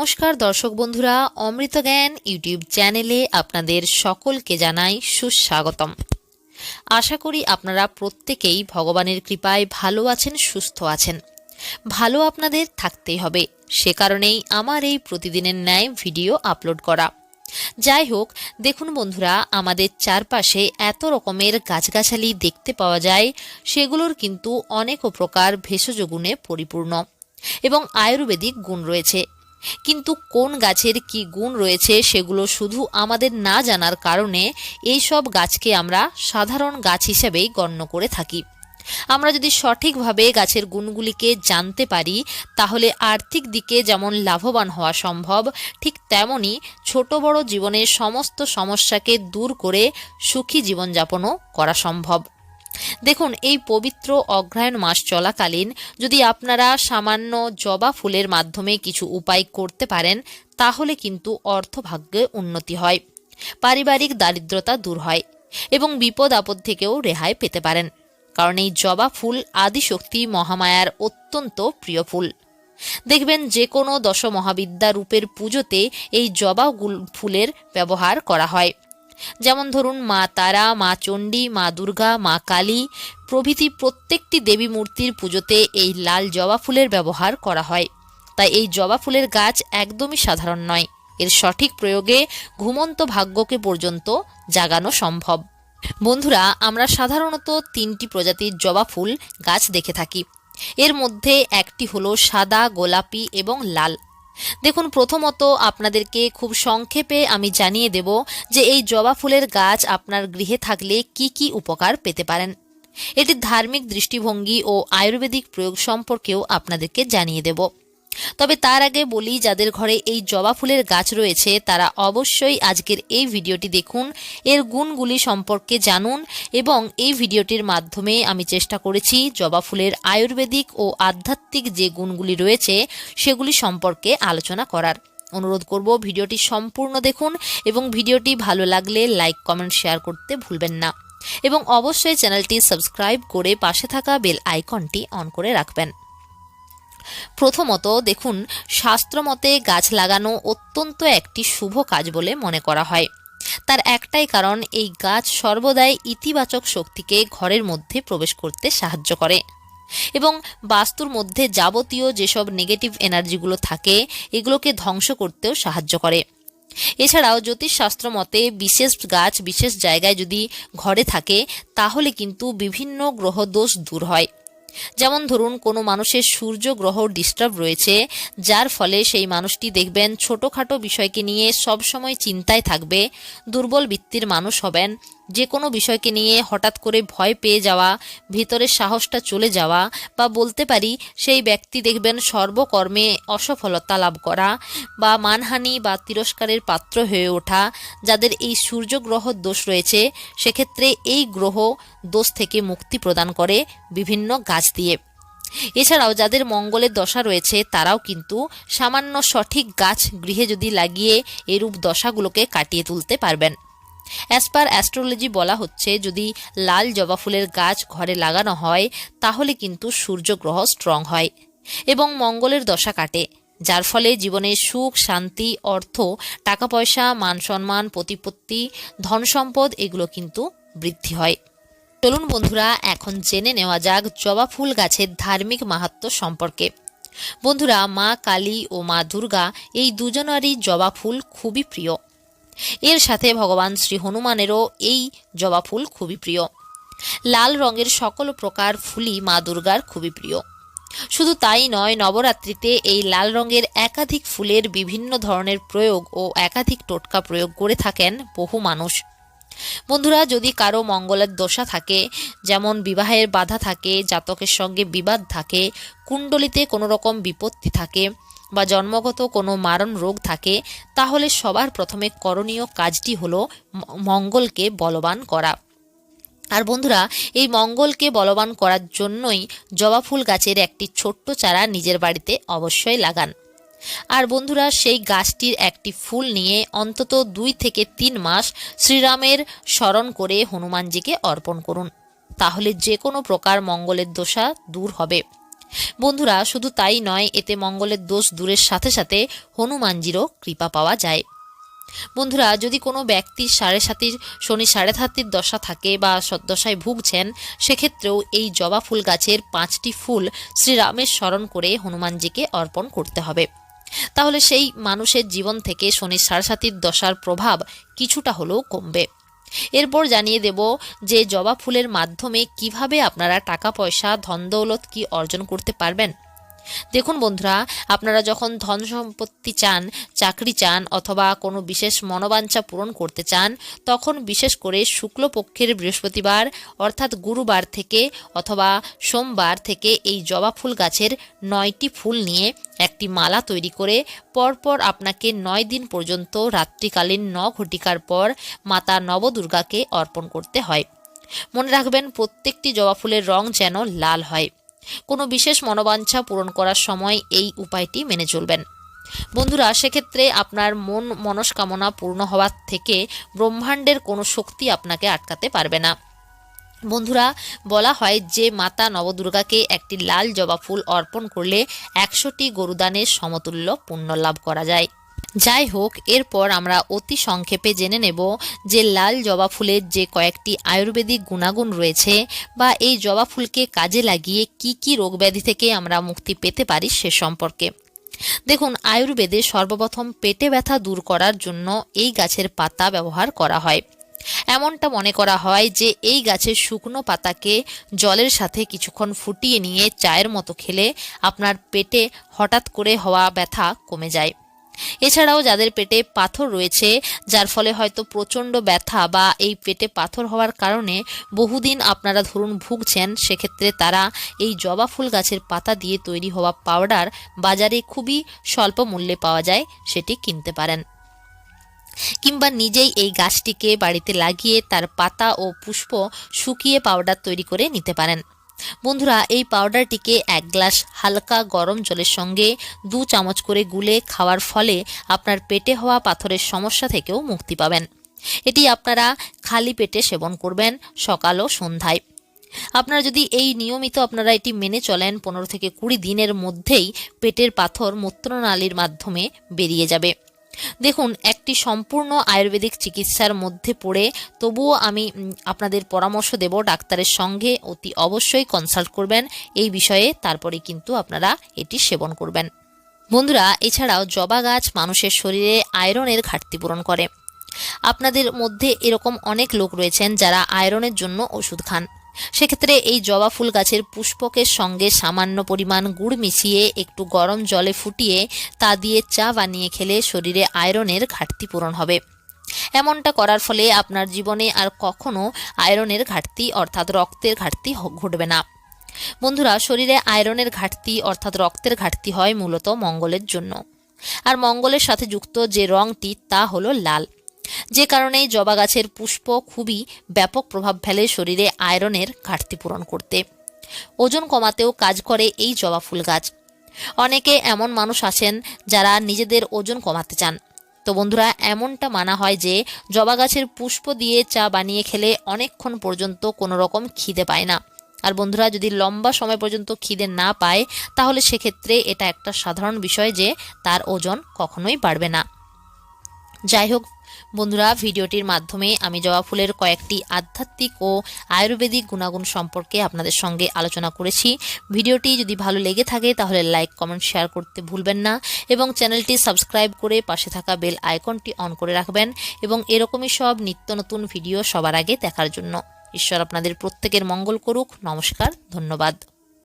নমস্কার, দর্শক বন্ধুরা, অমৃত জ্ঞান ইউটিউব চ্যানেলে আপনাদের সকলকে জানাই সুস্বাগতম। আশা করি আপনারা প্রত্যেকেই ভগবানের কৃপায় ভালো আছেন, সুস্থ আছেন। ভালো আপনাদের থাকতেই হবে, সে কারণেই আমার এই প্রতিদিনের ন্যায় ভিডিও আপলোড করা। যাই হোক, দেখুন বন্ধুরা, আমাদের চারপাশে এত রকমের গাছগাছালি দেখতে পাওয়া যায়, সেগুলোর কিন্তু অনেক প্রকার ভেষজ গুণে পরিপূর্ণ। এবং আয়ুর্বেদিক গুণ রয়েছে। কিন্তু কোন গাছের কি গুণ রয়েছে সেগুলো শুধু আমাদের না জানার কারণে এই সব গাছকে আমরা সাধারণ গাছ হিসেবেই গণ্য করে থাকি। আমরা যদি সঠিকভাবে গাছের গুণগুলিকে জানতে পারি, তাহলে আর্থিক দিকে যেমন লাভবান হওয়া সম্ভব, ঠিক তেমনই ছোট বড় জীবনের সমস্ত সমস্যাকে দূর করে সুখী জীবনযাপনও করা সম্ভব। দেখুন, এই পবিত্র অগ্রহায়ণ মাস চলাকালীন যদি আপনারা সামান্য জবা ফুলের মাধ্যমে কিছু উপায় করতে পারেন, তাহলে কিন্তু অর্থভাগ্যে উন্নতি হয়, পারিবারিক দারিদ্রতা দূর হয় এবং বিপদ আপদ থেকেও রেহাই পেতে পারেন, কারণ এই জবা ফুল আদিশক্তি মহামায়ার অত্যন্ত প্রিয় ফুল। দেখবেন যে কোনো দশ মহাবিদ্যা রূপের পুজোতে এই জবা ফুলের ব্যবহার করা হয়। যেমন ধরুন মা তারা, মা চণ্ডী, মা দুর্গা, মা কালী, প্রভৃতি প্রত্যেকটি দেবী মূর্তির পুজোতে এই লাল জবা ফুলের ব্যবহার করা হয়। তাই এই জবা ফুলের গাছ একদমই সাধারণ নয়। এর সঠিক প্রয়োগে ঘুমন্ত ভাগ্যকে পর্যন্ত জাগানো সম্ভব। বন্ধুরা, আমরা সাধারণত তিনটি প্রজাতির জবা ফুল গাছ দেখে থাকি। এর মধ্যে একটি হলো সাদা, গোলাপি এবং লাল। দেখুন, প্রথমত আপনাদেরকে খুব সংক্ষেপে আমি জানিয়ে দেব যে এই জবা ফুলের গাছ আপনার গৃহে থাকলে কি কি উপকার পেতে পারেন। এটি ধার্মিক দৃষ্টিভঙ্গি ও আয়ুর্বেদিক প্রয়োগ সম্পর্কেও আপনাদেরকে জানিয়ে দেব। তবে তার আগে বলি, যাদের ঘরে এই জবা ফুলের গাছ রয়েছে, তারা অবশ্যই আজকের এই ভিডিওটি দেখুন। এর গুণগুলি সম্পর্কে জানুন এবং এই ভিডিওটির মাধ্যমে আমি চেষ্টা করেছি জবা ফুলের আয়ুর্বেদিক ও আধ্যাত্মিক যে গুণগুলি রয়েছে, সেগুলি সম্পর্কে আলোচনা করার। অনুরোধ করব, ভিডিওটি সম্পূর্ণ দেখুন এবং ভিডিওটি ভালো লাগলে লাইক, কমেন্ট, শেয়ার করতে ভুলবেন না। এবং অবশ্যই চ্যানেলটি সাবস্ক্রাইব করে পাশে থাকা বেল আইকনটি অন করে রাখবেন। প্রথমত দেখুন, শাস্ত্রমতে গাছ লাগানো অত্যন্ত একটি শুভ কাজ বলে মনে করা হয়। তার একটাই কারণ, এই গাছ সর্বদাই ইতিবাচক শক্তিকে ঘরের মধ্যে প্রবেশ করতে সাহায্য করে। এবং বাস্তুর মধ্যে যাবতীয় যেসব নেগেটিভ এনার্জিগুলো থাকে, এগুলোকে ধ্বংস করতেও সাহায্য করে। এছাড়াও জ্যোতিষশাস্ত্র মতে বিশেষ গাছ বিশেষ জায়গায় যদি ঘরে থাকে, তাহলে কিন্তু বিভিন্ন গ্রহদোষ দূর হয়। যেমন ধরুন, কোনো মানুষের সূর্য গ্রহ ডিস্টার্ব রয়েছে, যার ফলে সেই মানুষটি দেখবেন ছোটোখাটো বিষয়কে নিয়ে সবসময় চিন্তায় থাকবে, দুর্বল বৃত্তির মানুষ হবেন। যে কোনো বিষয়কে নিয়ে হঠাৎ করে ভয় পেয়ে যাওয়া ভিতরের সাহসটা চলে যাওয়া বা বলতে পারি সেই ব্যক্তি দেখবেন সর্বকর্মে অসফলতা লাভ করা বা মানহানি বা তিরস্কারের পাত্র হয়ে ওঠা, যাদের এই সূর্য গ্রহ দোষ রয়েছে, সেক্ষেত্রে এই গ্রহ দোষ থেকে মুক্তি প্রদান করে বিভিন্ন গাছ দিয়ে। এছাড়াও যাদের মঙ্গলের দশা রয়েছে, তারাও কিন্তু সামান্য সঠিক গাছ গৃহে যদি লাগিয়ে এরূপ দশাগুলোকে কাটিয়ে তুলতে পারবেন। অ্যাজ পার অ্যাস্ট্রোলজি বলা হচ্ছে, যদি লাল জবা ফুলের গাছ ঘরে লাগানো হয়, তাহলে কিন্তু সূর্যগ্রহ স্ট্রং হয় এবং মঙ্গলের দশা কাটে, যার ফলে জীবনে সুখ, শান্তি, অর্থ টাকা পয়সা মান সম্মান প্রতিপত্তি ধন সম্পদ এগুলো কিন্তু বৃদ্ধি হয়। চলুন বন্ধুরা, এখন জেনে নেওয়া যাক জবা ফুল গাছের ধার্মিক মাহাত্ম্য সম্পর্কে। বন্ধুরা, মা কালী ও মা দুর্গা এই দুজনারই জবা ফুল খুবই প্রিয়। এর সাথে ভগবান শ্রী হনুমানেরও এই জবা ফুল খুবই প্রিয়। লাল রঙের সকল প্রকার ফুলই মা দুর্গার খুবই প্রিয়। শুধু তাই নয়, নবরাত্রিতে এই লাল রঙের একাধিক ফুলের বিভিন্ন ধরনের প্রয়োগ ও একাধিক টোটকা প্রয়োগ করে থাকেন বহু মানুষ। বন্ধুরা, যদি কারও মঙ্গলের দশা থাকে, যেমন বিবাহের বাধা থাকে, জাতকের সঙ্গে বিবাদ থাকে, কুণ্ডলিতে কোনো রকম বিপত্তি থাকে বা জন্মগত কোনো মারণ রোগ থাকে, তাহলে সবার প্রথমে করণীয় কাজটি হলো মঙ্গলকে বলবান করা। আর বন্ধুরা, এই মঙ্গলকে বলবান করার জন্যই জবা ফুল গাছের একটি ছোট্ট চারা নিজের বাড়িতে অবশ্যই লাগান। আর বন্ধুরা, সেই গাছটির একটি ফুল নিয়ে অন্তত দুই থেকে তিন মাস শ্রীরামের স্মরণ করে হনুমানজিকে অর্পণ করুন। তাহলে যে কোনো প্রকার মঙ্গলের দোষা দূর হবে। বন্ধুরা, শুধু তাই নয়, এতে মঙ্গলের দোষ দূরের সাথে সাথে হনুমানজিরও কৃপা পাওয়া যায়। বন্ধুরা, যদি কোনো ব্যক্তির সাড়ে সাতির শনি সাড়ে সাতির দশা থাকে বা সদ্দশায় ভুগছেন, সেক্ষেত্রেও এই জবা ফুল গাছের পাঁচটি ফুল শ্রীরামের স্মরণ করে হনুমানজিকে অর্পণ করতে হবে। তাহলে সেই মানুষের জীবন থেকে শনি সাড়ে সাতির দশার প্রভাব কিছুটা হলেও কমবে। এরপর জানিয়ে দেব যে জবা ফুলের মাধ্যমে কীভাবে আপনারা টাকা পয়সা, ধন দৌলত কি অর্জন করতে পারবেন। দেখুন বন্ধুরা, আপনারা যখন ধন সম্পত্তি চান, চাকরি চান, অথবা কোনো বিশেষ মনোবাঞ্ছা পূরণ করতে চান, তখন বিশেষ করে শুক্লপক্ষের বৃহস্পতিবার, অর্থাৎ গুরুবার থেকে অথবা সোমবার থেকে এই জবা ফুল গাছের নয়টি ফুল নিয়ে একটি মালা তৈরি করে পরপর আপনাকে নয় দিন পর্যন্ত রাত্রিকালীন ন ঘটিকার পর মাতা নবদুর্গাকে অর্পণ করতে হয়। মনে রাখবেন, প্রত্যেকটি জবা ফুলের রং যেন লাল হয়। কোনো বিশেষ মনোবাঞ্ছা পূরণ করার সময় এই উপায়টি মেনে চলবেন। বন্ধুরা, সেক্ষেত্রে আপনার মন মনস্কামনা পূর্ণ হওয়ার থেকে ব্রহ্মাণ্ডের কোনো শক্তি আপনাকে আটকাতে পারবে না। বন্ধুরা, বলা হয় যে মাতা নবদুর্গাকে একটি লাল জবা ফুল অর্পণ করলে একশোটি গরুদানের সমতুল্য পুণ্য লাভ করা যায়। যাই হোক এরপর আমরা অতি সংক্ষেপে জেনে নেব যে লাল জবা ফুলের যে কয়েকটি আয়ুর্বেদিক গুণাগুণ রয়েছে বা এই জবা ফুলকে কাজে লাগিয়ে কি কি রোগব্যাধি থেকে আমরা মুক্তি পেতে পারি সে সম্পর্কে। দেখুন, আয়ুর্বেদে সর্বপ্রথম পেটে ব্যথা দূর করার জন্য এই গাছের পাতা ব্যবহার করা হয়। এমনটা মনে করা হয় যে এই গাছের শুকনো পাতাকে জলের সাথে কিছুক্ষণ ফুটিয়ে নিয়ে চায়ের মতো খেলে আপনার পেটে হঠাৎ করে হওয়া ব্যথা কমে যায়। এছাড়াও যাদের পেটে পাথর রয়েছে, যার ফলে হয়তো প্রচণ্ড ব্যথা বা এই পেটে পাথর হওয়ার কারণে বহুদিন আপনারা ধরুন ভুগছেন, সেক্ষেত্রে তারা এই জবা ফুল গাছের পাতা দিয়ে তৈরি হওয়া পাউডার বাজারে খুবই স্বল্প মূল্যে পাওয়া যায়, সেটি কিনতে পারেন। কিংবা নিজেই এই গাছটিকে বাড়িতে লাগিয়ে তার পাতা ও পুষ্প শুকিয়ে পাউডার তৈরি করে নিতে পারেন। বন্ধুরা, এই পাউডারটিকে এক গ্লাস হালকা গরম জলের সঙ্গে দু চামচ করে গুলে খাওয়ার ফলে আপনার পেটে হওয়া পাথরের সমস্যা থেকেও মুক্তি পাবেন। এটি আপনারা খালি পেটে সেবন করবেন সকাল ও সন্ধ্যায়। আপনারা যদি এই নিয়মিত আপনারা এটি মেনে চলেন, পনেরো থেকে কুড়ি দিনের মধ্যেই পেটের পাথর মূত্রনালীর মাধ্যমে বেরিয়ে যাবে। দেখুন, একটি সম্পূর্ণ আয়ুর্বেদিক চিকিৎসার মধ্যে পড়ে তবুও আমি আপনাদের পরামর্শ দেব ডাক্তারের সঙ্গে। অতি অবশ্যই কনসাল্ট করবেন। এই বিষয়ে তারপরে কিন্তু আপনারা এটি সেবন করবেন। বন্ধুরা, এছাড়াও জবা গাছ মানুষের শরীরে আয়রনের ঘাটতি পূরণ করে। আপনাদের মধ্যে এরকম অনেক লোক রয়েছেন যারা আয়রনের জন্য ওষুধ খান। সেক্ষেত্রে এই জবা ফুল গাছের পুষ্পকের সঙ্গে সামান্য পরিমাণ গুড় মিশিয়ে একটু গরম জলে ফুটিয়ে তা দিয়ে চা বানিয়ে খেলে শরীরে আয়রনের ঘাটতি পূরণ হবে। এমনটা করার ফলে আপনার জীবনে আর কখনো আয়রনের ঘাটতি অর্থাৎ রক্তের ঘাটতি ঘটবে না। বন্ধুরা, শরীরে আয়রনের ঘাটতি অর্থাৎ রক্তের ঘাটতি হয় মূলত মঙ্গলের জন্য। আর মঙ্গলের সাথে যুক্ত যে রংটি তা হলো লাল। যে কারণে জবা গাছের পুষ্প খুবই ব্যাপক প্রভাব ফেলে শরীরে আয়রনের ঘাটতি পূরণ করতে। ওজন কমাতেও কাজ করে এই জবা ফুল গাছ। অনেকে এমন মানুষ আছেন যারা নিজেদের ওজন কমাতে চান। তো বন্ধুরা, এমনটা মানা হয় যে জবা গাছের পুষ্প দিয়ে চা বানিয়ে খেলে অনেকক্ষণ পর্যন্ত কোনো রকম খিদে পায় না। আর বন্ধুরা, যদি লম্বা সময় পর্যন্ত খিদে না পায়, তাহলে সেক্ষেত্রে এটা একটা সাধারণ বিষয় যে তার ওজন কখনোই বাড়বে না। যাই হোক বন্ধুরা, ভিডিওটির মাধ্যমে আমি জবা ফুলের কয়েকটি আধ্যাত্মিক ও আয়ুর্বেদিক গুণাগুণ সম্পর্কে আপনাদের সঙ্গে আলোচনা করেছি। ভিডিওটি যদি ভালো লেগে থাকে, তাহলে লাইক, কমেন্ট, শেয়ার করতে ভুলবেন না এবং চ্যানেলটি সাবস্ক্রাইব করে পাশে থাকা বেল আইকনটি অন করে রাখবেন এবং এরকমই সব নিত্য নতুন ভিডিও সবার আগে দেখার জন্য। ঈশ্বর আপনাদের প্রত্যেকের মঙ্গল করুক। নমস্কার, ধন্যবাদ।